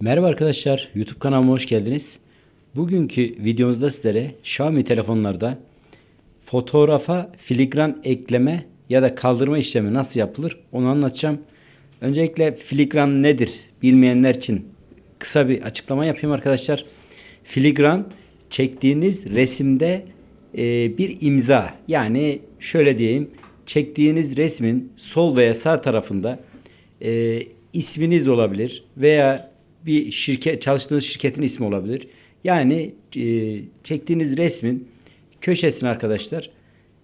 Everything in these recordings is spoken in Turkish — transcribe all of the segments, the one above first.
Merhaba arkadaşlar, YouTube kanalıma hoş geldiniz. Bugünkü videomuzda sizlere Xiaomi telefonlarda fotoğrafa filigran ekleme ya da kaldırma işlemi nasıl yapılır onu anlatacağım. Öncelikle filigran nedir bilmeyenler için kısa bir açıklama yapayım arkadaşlar. Filigran çektiğiniz resimde e, bir imza yani şöyle diyeyim çektiğiniz resmin sol veya sağ tarafında e, isminiz olabilir veya bir şirket çalıştığınız şirketin ismi olabilir. Yani e, çektiğiniz resmin köşesine arkadaşlar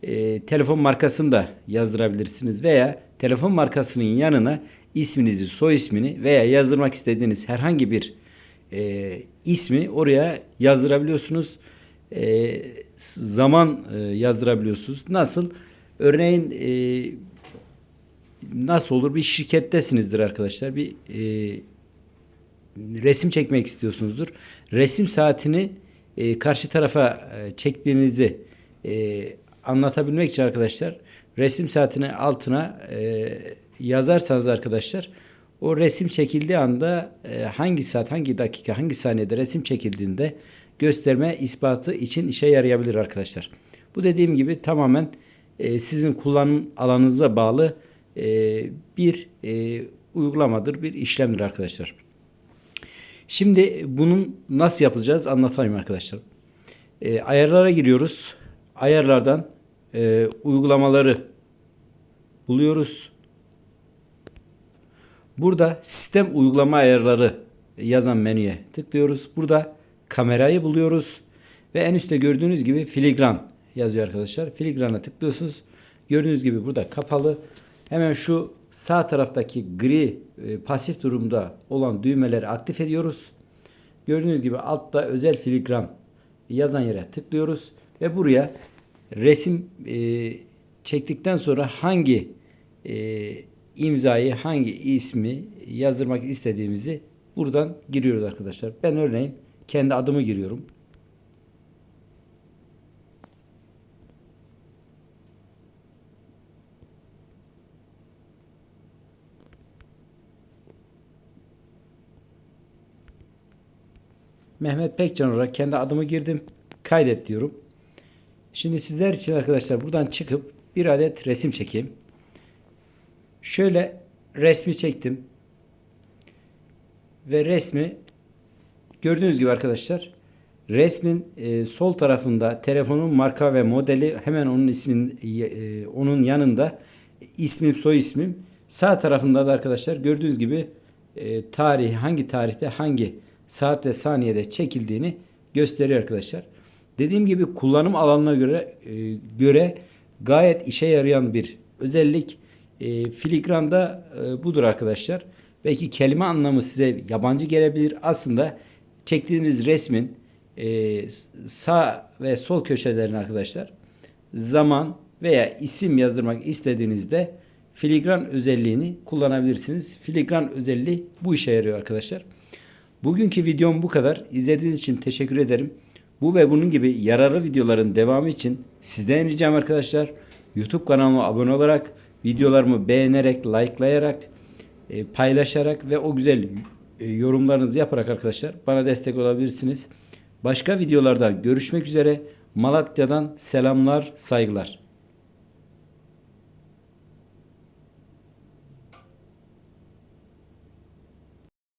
e, telefon markasını da yazdırabilirsiniz veya telefon markasının yanına isminizi, soy ismini veya yazdırmak istediğiniz herhangi bir e, ismi oraya yazdırabiliyorsunuz. E, zaman e, yazdırabiliyorsunuz. Nasıl? Örneğin e, nasıl olur? Bir şirkettesinizdir arkadaşlar. Bir e, resim çekmek istiyorsunuzdur. Resim saatini e, karşı tarafa e, çektiğinizi e, anlatabilmek için arkadaşlar resim saatini altına e, yazarsanız arkadaşlar o resim çekildiği anda e, hangi saat, hangi dakika, hangi saniyede resim çekildiğinde gösterme ispatı için işe yarayabilir arkadaşlar. Bu dediğim gibi tamamen e, sizin kullanım alanınıza bağlı e, bir e, uygulamadır, bir işlemdir arkadaşlar. Şimdi bunun nasıl yapacağız anlatayım arkadaşlar. E, ayarlara giriyoruz. Ayarlardan e, uygulamaları buluyoruz. Burada sistem uygulama ayarları yazan menüye tıklıyoruz. Burada kamerayı buluyoruz. Ve en üstte gördüğünüz gibi filigran yazıyor arkadaşlar. Filigrana tıklıyorsunuz. Gördüğünüz gibi burada kapalı. Hemen şu sağ taraftaki gri e, pasif durumda olan düğmeleri aktif ediyoruz. Gördüğünüz gibi altta özel filigran yazan yere tıklıyoruz ve buraya resim e, çektikten sonra hangi e, imzayı, hangi ismi yazdırmak istediğimizi buradan giriyoruz arkadaşlar. Ben örneğin kendi adımı giriyorum. Mehmet Pekcan olarak kendi adımı girdim. Kaydet diyorum. Şimdi sizler için arkadaşlar buradan çıkıp bir adet resim çekeyim. Şöyle resmi çektim. Ve resmi gördüğünüz gibi arkadaşlar resmin e, sol tarafında telefonun marka ve modeli hemen onun ismin e, onun yanında ismim soy ismim sağ tarafında da arkadaşlar gördüğünüz gibi e, tarihi hangi tarihte hangi saat ve saniyede çekildiğini gösteriyor arkadaşlar. Dediğim gibi kullanım alanına göre e, göre gayet işe yarayan bir özellik. E, filigranda e, budur arkadaşlar. Belki kelime anlamı size yabancı gelebilir. Aslında çektiğiniz resmin e, sağ ve sol köşelerine arkadaşlar zaman veya isim yazdırmak istediğinizde filigran özelliğini kullanabilirsiniz. Filigran özelliği bu işe yarıyor arkadaşlar. Bugünkü videom bu kadar. İzlediğiniz için teşekkür ederim. Bu ve bunun gibi yararlı videoların devamı için sizden ricam arkadaşlar YouTube kanalıma abone olarak, videolarımı beğenerek, likelayarak, e, paylaşarak ve o güzel e, yorumlarınızı yaparak arkadaşlar bana destek olabilirsiniz. Başka videolarda görüşmek üzere. Malatya'dan selamlar, saygılar.